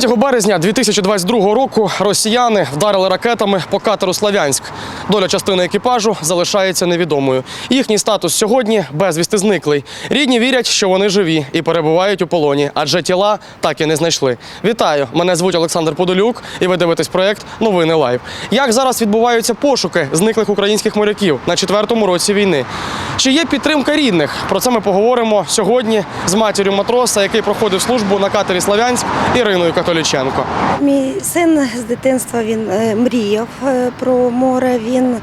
3 березня 2022 року росіяни вдарили ракетами по катеру Славянськ. Доля частини екіпажу залишається невідомою. Їхній статус сьогодні безвісти зниклий. Рідні вірять, що вони живі і перебувають у полоні, адже тіла так і не знайшли. Вітаю! Мене звуть Олександр Подолюк, і ви дивитесь проект Новини Лайв. Як зараз відбуваються пошуки зниклих українських моряків на четвертому році війни? Чи є підтримка рідних? Про це ми поговоримо сьогодні з матір'ю матроса, який проходив службу на катері Славянськ Іриною Католіченко. Мій син з дитинства він е, мріяв е, про море. Він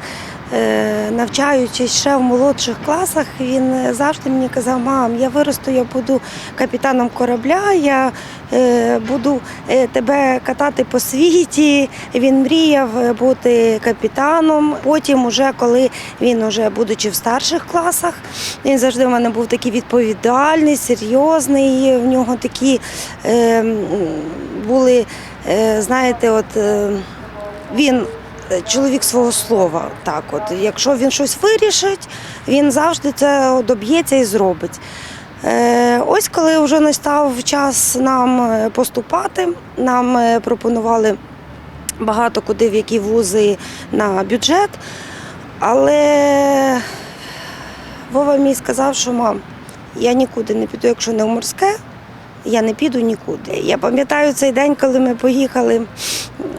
навчаючись ще в молодших класах, він е, завжди мені казав: мам, я виросту, я буду капітаном корабля, я е, буду е, тебе катати по світі. Він мріяв е, бути капітаном. Потім, уже коли він уже будучи в старших класах, він завжди в мене був такий відповідальний, серйозний. В нього такі е, були, е, знаєте, от е, він. Е, Чоловік свого слова, так от. Якщо він щось вирішить, він завжди це доб'ється і зробить. Е, ось коли вже настав час нам е, поступати, нам пропонували багато куди в які вузи на бюджет. Але Вова мій сказав, що мам, я нікуди не піду, якщо не в морське, я не піду нікуди. Я пам'ятаю цей день, коли ми поїхали.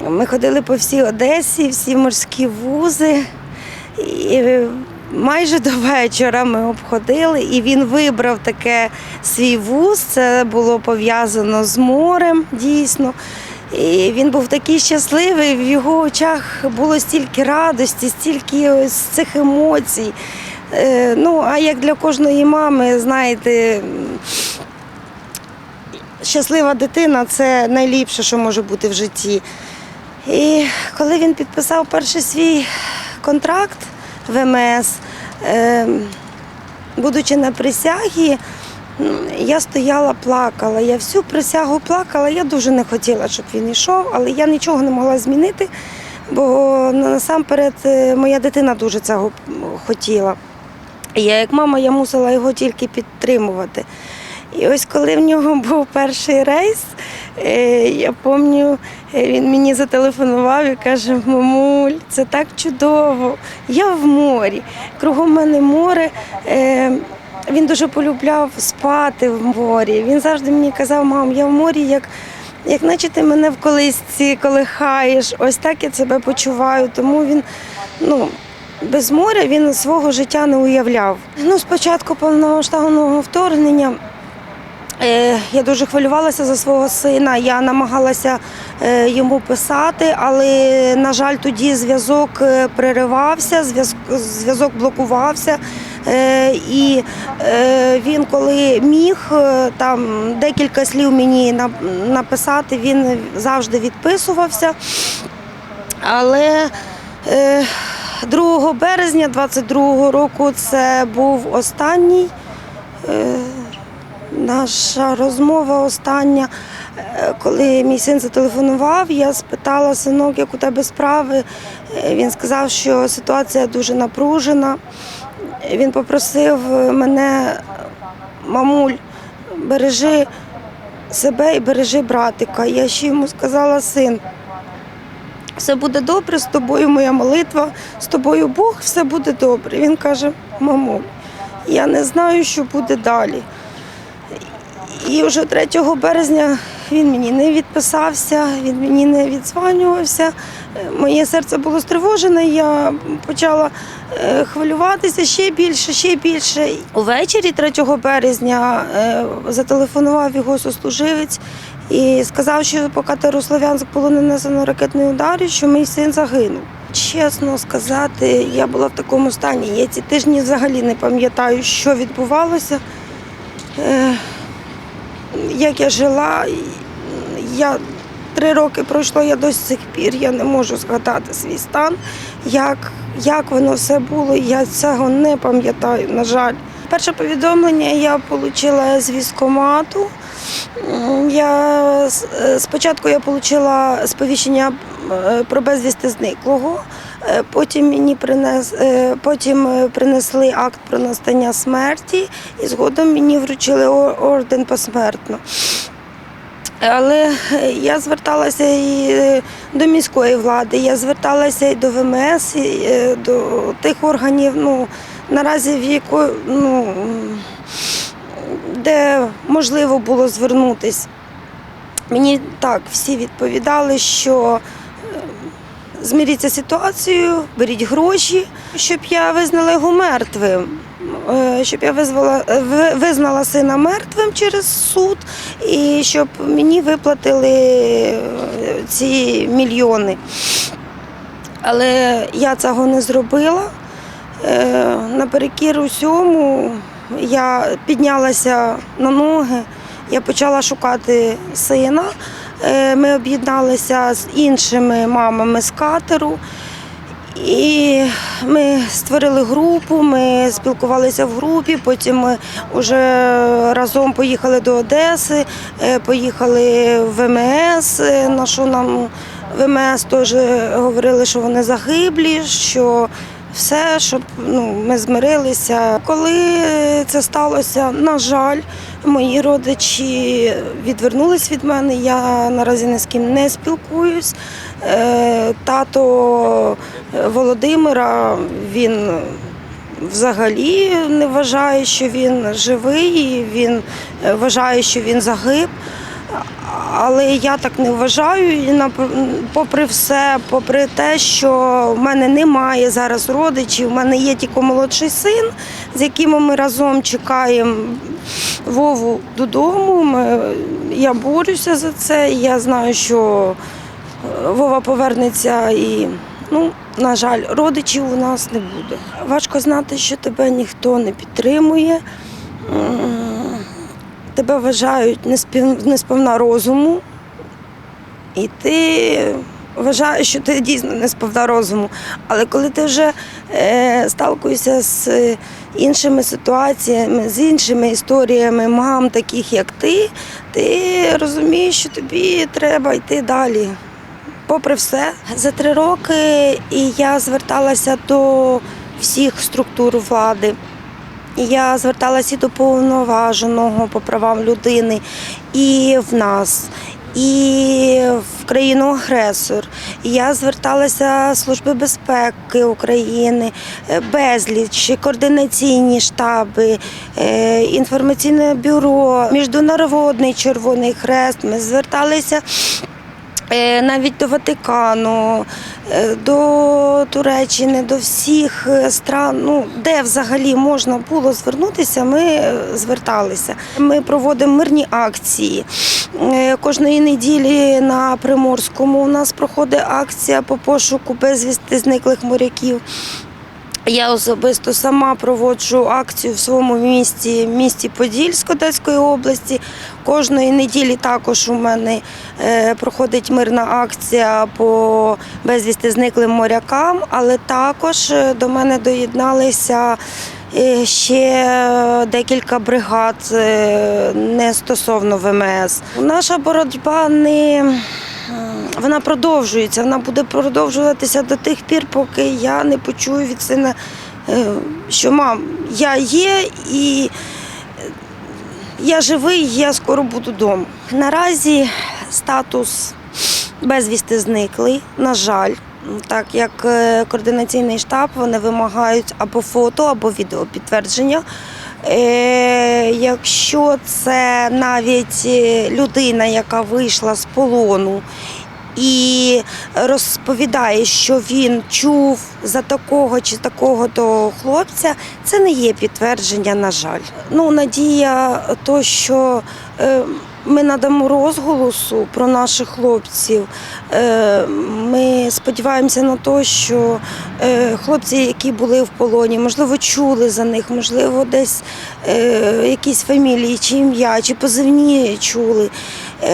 Ми ходили по всій Одесі, всі морські вузи. І майже до вечора ми обходили, і він вибрав таке свій вуз. Це було пов'язано з морем, дійсно. І він був такий щасливий, в його очах було стільки радості, стільки ось цих емоцій. Е, Ну, а як для кожної мами, знаєте, щаслива дитина це найліпше, що може бути в житті. І коли він підписав перший свій контракт в МС, е, будучи на присягі, я стояла, плакала. Я всю присягу плакала. Я дуже не хотіла, щоб він йшов, але я нічого не могла змінити, бо насамперед е, моя дитина дуже цього хотіла. І я, як мама, я мусила його тільки підтримувати. І ось коли в нього був перший рейс, я пам'ятаю, е, він мені зателефонував і каже: Мамуль, це так чудово, я в морі. Кругом мене море. Е, Він дуже полюбляв спати в морі. Він завжди мені казав, мам, я в морі, як, як наче ти мене в колисці колихаєш, ось так я себе почуваю. Тому він, ну, без моря він свого життя не уявляв. Ну, спочатку повномасштабного вторгнення Е, Я дуже хвилювалася за свого сина. Я намагалася е, йому писати, але, на жаль, тоді зв'язок е, переривався, зв'язок- блокувався. Е, І е, він, коли міг е, там декілька слів мені написати, він завжди відписувався. Але е, 2 березня 22 року це був останній. Наша розмова остання, Е, коли мій син зателефонував, я спитала синок, як у тебе справи. Е, Він сказав, що ситуація дуже напружена. Він попросив мене, мамуль, бережи себе і бережи братика. Я ще йому сказала, син, все буде добре, з тобою моя молитва, з тобою Бог, все буде добре. Він каже, мамуль, я не знаю, що буде далі. І вже 3 березня він мені не відписався, він мені не відзванювався. Е, Моє серце було стривожене, я почала е, хвилюватися ще більше, ще більше. Увечері 3 березня е, зателефонував його сослуживець і сказав, що по катеру Слов'янськ було нанесено ракетний удар і що мій син загинув. Чесно сказати, я була в такому стані. Я ці тижні взагалі не пам'ятаю, що відбувалося. Як я жила, я три роки пройшло, я до сих пір я не можу згадати свій стан, як, як воно все було. Я цього не пам'ятаю, на жаль. Перше повідомлення я отримала з військкомату. М, Я е, спочатку я отримала сповіщення е, про безвісти зниклого. Е, Потім мені принес, е, потім е, принесли акт про настання смерті, і згодом мені вручили орден посмертно. Але я зверталася і до міської влади, я зверталася і до ВМС, і до тих органів, ну, наразі в яко, ну, де можливо було звернутися. Мені так всі відповідали, що зміріться з ситуацією, беріть гроші, щоб я визнала його мертвим. е, Щоб я визвала, е, визнала сина мертвим через суд, і щоб мені виплатили е, ці мільйони. Але я цього не зробила. Наперекір усьому я піднялася на ноги, я почала шукати сина. Е, Ми об'єдналися з іншими мамами з катеру. І ми створили групу, ми спілкувалися в групі, потім ми вже разом поїхали до Одеси, е, поїхали в ВМС, е, на що нам ВМС теж говорили, що вони загиблі, що все, щоб ну, ми змирилися. Коли це сталося, на жаль, мої родичі відвернулись від мене. Я наразі ні з ким не спілкуюсь. Е, Тато Володимира він взагалі не вважає, що він живий, він е, вважає, що він загиб. Але я так не вважаю. І попри все, попри те, що в мене немає зараз родичів, в мене є тільки молодший син, з яким ми разом чекаємо Вову додому. Ми, я борюся за це. і Я знаю, що е, Вова повернеться і. Ну, на жаль, родичів у нас не буде. Важко знати, що тебе ніхто не підтримує. Тебе вважають несповна розуму, і ти вважаєш, що ти дійсно несповна розуму. Але коли ти вже е, сталкуєшся з іншими ситуаціями, з іншими історіями мам, таких як ти, ти розумієш, що тобі треба йти далі. Попри все, за три роки я зверталася до всіх структур влади. Я зверталася і до повноваженого по правам людини, і в нас, і в країну-агресор. Я зверталася в Служби безпеки України, е, безліч, координаційні штаби, е, інформаційне бюро, Міжнародний Червоний Хрест. Ми зверталися е, навіть до Ватикану, до Туреччини, до всіх е, стран, ну де взагалі можна було звернутися, ми е, зверталися. Ми проводимо мирні акції. Е, Кожної неділі на Приморському у нас проходить акція по пошуку безвісти зниклих моряків. Я особисто сама проводжу акцію в своєму місті, місті Подільськ Одеської області. Кожної неділі також у мене е, проходить мирна акція по безвісти зниклим морякам, але також е, до мене доєдналися е, ще декілька бригад не стосовно ВМС. Наша боротьба не вона продовжується, вона буде продовжуватися до тих пір, поки я не почую від сина, е, що мам, я є і я живий, я скоро буду вдома. Наразі статус безвісти зниклий, на жаль. Так як е, координаційний штаб вони вимагають або фото, або відеопідтвердження. Е, якщо це навіть людина, яка вийшла з полону і розповідає, що він чув за такого чи такого то хлопця, це не є підтвердження, на жаль. Ну, надія, то, що е, ми надамо розголосу про наших хлопців. Е, Ми сподіваємося на те, що е, хлопці, які були в полоні, можливо, чули за них, можливо, десь якісь фамілії, чи ім'я, чи позивні чули,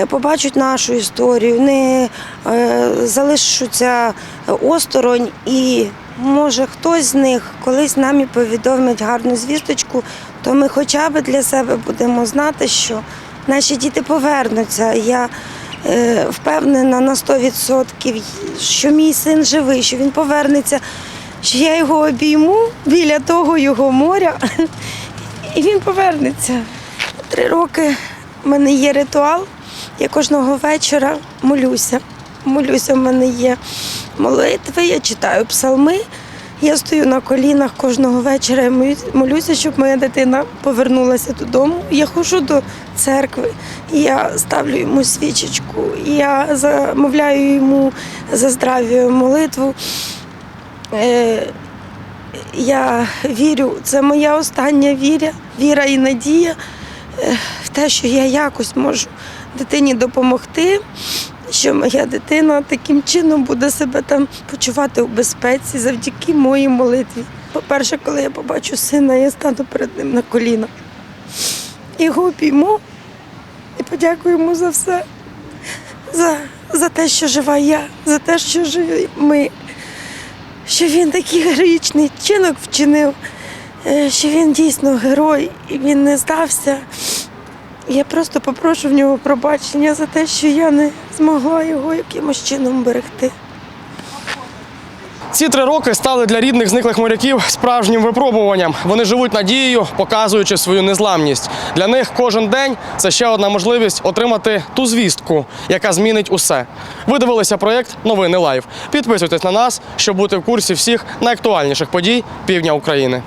побачать нашу історію, не е, залишаться осторонь і. Може, хтось з них колись нам і повідомить гарну звісточку, то ми хоча б для себе будемо знати, що наші діти повернуться. Я е, впевнена на 100%, що мій син живий, що він повернеться, що я його обійму біля того його моря, і він повернеться. Три роки в мене є ритуал. Я кожного вечора молюся. Молюся, в мене є молитви, я читаю псалми. Я стою на колінах кожного вечора і молюся, щоб моя дитина повернулася додому. Я ходжу до церкви, я ставлю йому свічечку, я замовляю йому за здрав'я молитву. Е, я вірю, це моя остання віра, віра і надія е, в те, що я якось можу дитині допомогти, що моя дитина таким чином буде себе там почувати у безпеці завдяки моїй молитві. По-перше, коли я побачу сина, я стану перед ним на коліна. Його обійму і подякую йому за все, за, за те, що жива я, за те, що живі ми що він такий героїчний чинок вчинив, е, що він дійсно герой і він не здався. Я просто попрошу в нього пробачення за те, що я не змогла його якимось чином берегти. Ці три роки стали для рідних зниклих моряків справжнім випробуванням. Вони живуть надією, показуючи свою незламність. Для них кожен день це ще одна можливість отримати ту звістку, яка змінить усе. Ви дивилися проєкт Новини Лайв. Підписуйтесь на нас, щоб бути в курсі всіх найактуальніших подій півдня України.